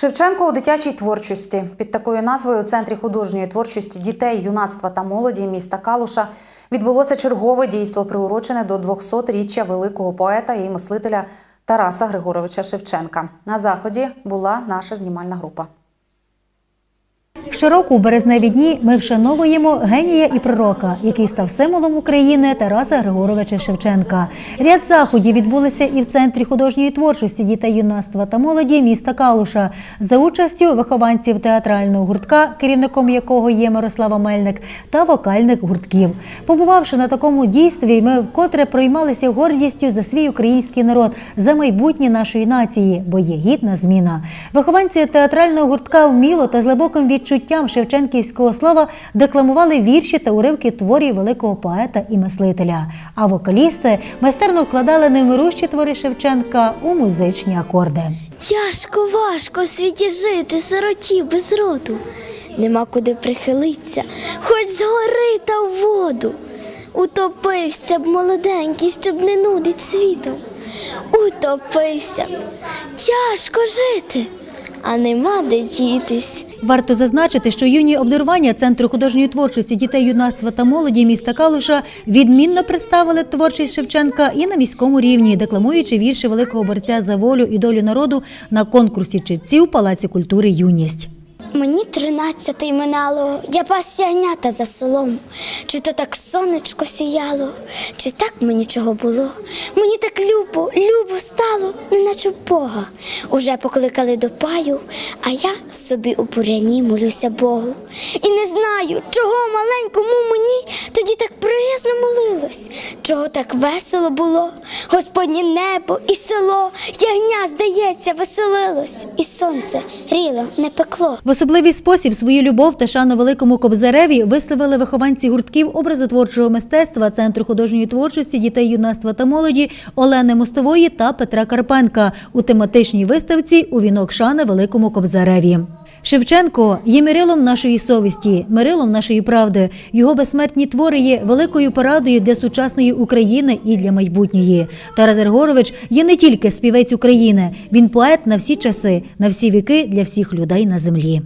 Шевченко у дитячій творчості під такою назвою у центрі художньої творчості дітей, юнацтва та молоді міста Калуша відбулося чергове дійство, приурочене до 200-річчя великого поета і мислителя Тараса Григоровича Шевченка. На заході була наша знімальна група. Щороку у березневі дні ми вшановуємо генія і пророка, який став символом України Тараса Григоровича Шевченка. Ряд заходів відбулися і в центрі художньої творчості дітей юнацтва та молоді міста Калуша за участю вихованців театрального гуртка, керівником якого є Мирослава Мельник, та вокальних гуртків. Побувавши на такому дійстві, ми вкотре проймалися гордістю за свій український народ, за майбутнє нашої нації, бо є гідна зміна. Вихованці театрального гуртка вміло та з глибоким відчуттям шевченківського слова декламували вірші та уривки творів великого поета і мислителя. А вокалісти майстерно вкладали невмирущі твори Шевченка у музичні акорди. Тяжко, важко у світі жити, сироті без роду. Нема куди прихилитися, хоч згори та в воду. Утопився б молоденький, щоб не нудить світом. Утопився б. Тяжко жити, а нема де дітись. Варто зазначити, що юні обдарування Центру художньої творчості дітей, юнацтва та молоді міста Калуша відмінно представили творчість Шевченка і на міському рівні, декламуючи вірші великого борця за волю і долю народу на конкурсі читців Палаці культури Юність. Мені тринадцятий минало, я пас ягнята за селом. Чи то так сонечко сіяло, чи так мені чого було? Мені так любо, любо стало, неначе Бога. Уже покликали до паю, а я собі у буряні молюся Богу. І не знаю, чого маленькому мені тоді так приязно молилось, чого так весело було. Господнє небо і село, ягня, здається, веселилось, і сонце гріло, не пекло. В особливий спосіб свою любов та шану великому кобзареві висловили вихованці гуртків образотворчого мистецтва Центру художньої творчості дітей, юнацтва та молоді Олени Мостової та Петра Карпенка у тематичній виставці у вінок шани великому кобзареві. Шевченко є мирилом нашої совісті, мирилом нашої правди. Його безсмертні твори є великою порадою для сучасної України і для майбутньої. Тарас Григорович є не тільки співець України, він поет на всі часи, на всі віки для всіх людей на землі.